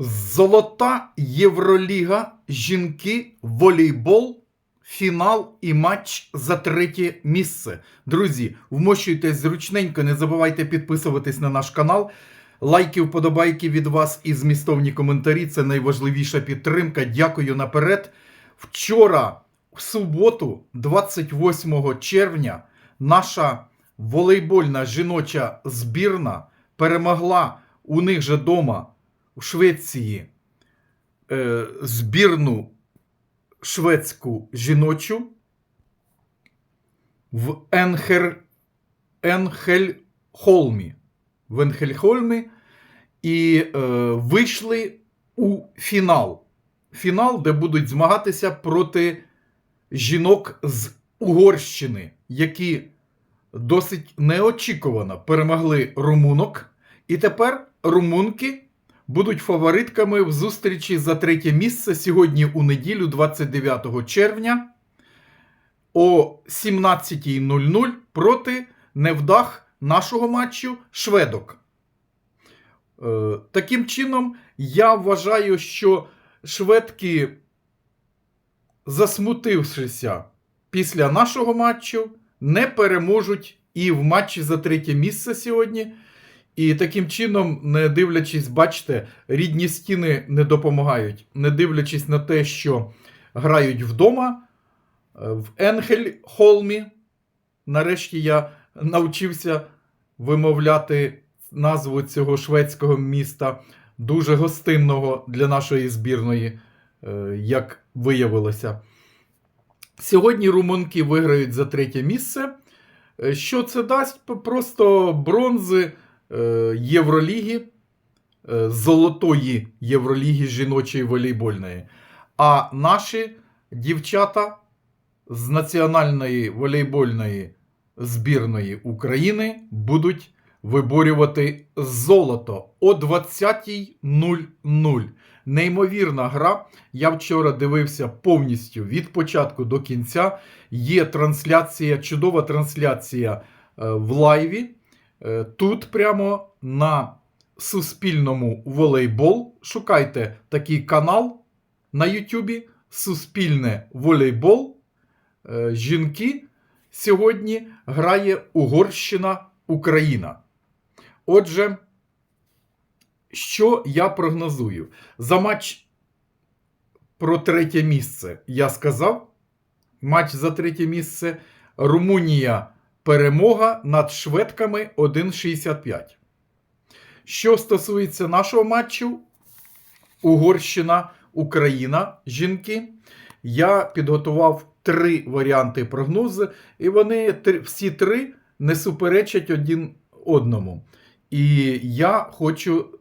Золота Євроліга, жінки, волейбол, фінал і матч за третє місце. Друзі, вмощуйтесь зручненько, не забувайте підписуватись на наш канал. Лайки, вподобайки від вас і змістовні коментарі це найважливіша підтримка. Дякую наперед. Вчора, в суботу, 28 червня, наша волейбольна жіноча збірна перемогла у них же дома у Швеції е, збірну шведську жіночу в Енхер, Енхельхолмі. В Енхельхольмі і е, вийшли у фінал. Фінал, де будуть змагатися проти жінок з Угорщини, які досить неочікувано перемогли румунок. І тепер румунки будуть фаворитками в зустрічі за третє місце сьогодні у неділю, 29 червня о 17.00 проти невдах нашого матчу шведок. Е, таким чином, я вважаю, що шведки, засмутившися після нашого матчу, не переможуть і в матчі за третє місце сьогодні. І таким чином, не дивлячись, бачите, рідні стіни не допомагають, не дивлячись на те, що грають вдома е, в Енхельхолмі. Нарешті я навчився вимовляти назву цього шведського міста, дуже гостинного для нашої збірної, е, як виявилося. Сьогодні румунки виграють за третє місце. Е, Що це дасть? Просто бронзи Євроліги, е, золотої Євроліги жіночої волейбольної. А наші дівчата з національної волейбольної збірної України будуть виборювати золото о 20.00. Неймовірна гра. Я вчора дивився повністю від початку до кінця. Є трансляція, чудова трансляція е, в лайві. Е, Тут прямо на Суспільному волейбол. Шукайте такий канал на Ютубі. Суспільне волейбол. Е, Жінки сьогодні грає Угорщина Україна. Отже, що я прогнозую? За матч про третє місце я сказав. Матч за третє місце. Румунія перемога над шведками 1,65. Що стосується нашого матчу, Угорщина, Україна, жінки. Я підготував три варіанти прогнозу, і вони всі три не суперечать один одному. І я хочу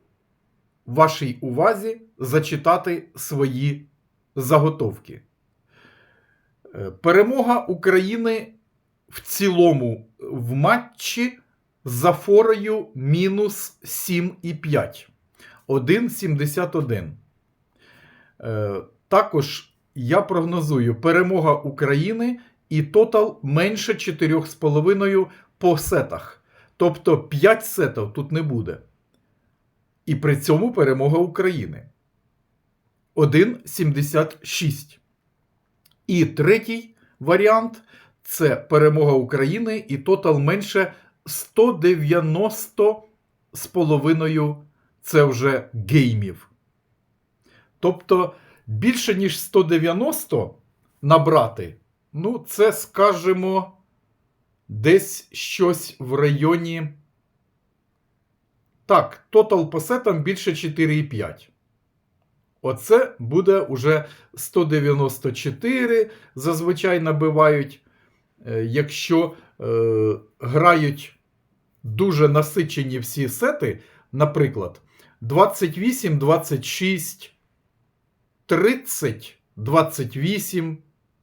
вашій увазі зачитати свої заготовки. Е, Перемога України в цілому в матчі за форою мінус 7,5. 1,71. Е, Також я прогнозую перемога України і тотал менше 4,5 по сетах. Тобто 5 сетів тут не буде. І при цьому перемога України. 1,76. І третій варіант це перемога України і тотал менше 190 з половиною це вже геймів. Тобто більше ніж 190 набрати, ну, це, скажімо, десь щось в районі. Так, тотал по сетам більше 4,5. Оце буде уже 194. Зазвичай набивають, якщо е, грають дуже насичені всі сети, наприклад, 28, 26, 30, 28.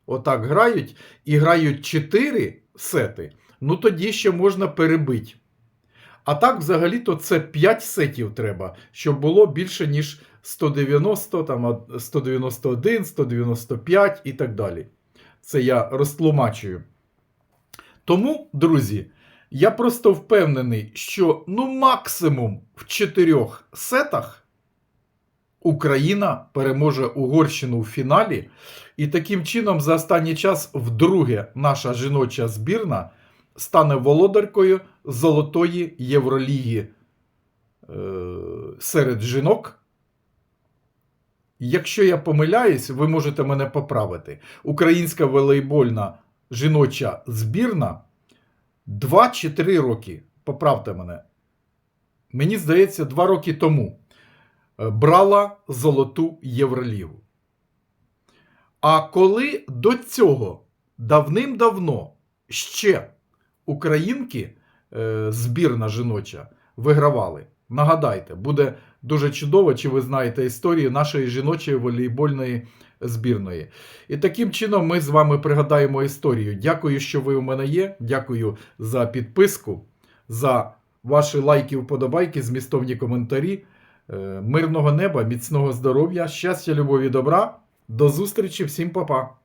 Отак грають і грають 4 сети, ну тоді ще можна перебити. А так, взагалі-то це 5 сетів треба, щоб було більше, ніж 190, там, 191, 195 і так далі. Це я розтлумачую. Тому, друзі, я просто впевнений, що ну максимум в 4 сетах Україна переможе Угорщину в фіналі. І таким чином, за останній час, вдруге наша жіноча збірна стане володаркою Золотої Євроліги е, серед жінок. Якщо я помиляюсь, ви можете мене поправити. Українська волейбольна жіноча збірна 2 чи 3 роки, поправте мене. Мені здається, 2 роки тому е, брала Золоту Євролігу. А коли до цього давним-давно ще українки, е, збірна жіноча, вигравали. Нагадайте, буде дуже чудово, чи ви знаєте історію нашої жіночої волейбольної збірної. І таким чином ми з вами пригадаємо історію. Дякую, що ви у мене є. Дякую за підписку, за ваші лайки, вподобайки, змістовні коментарі. Е, Мирного неба, міцного здоров'я, щастя, любові, добра. До зустрічі, всім па-па!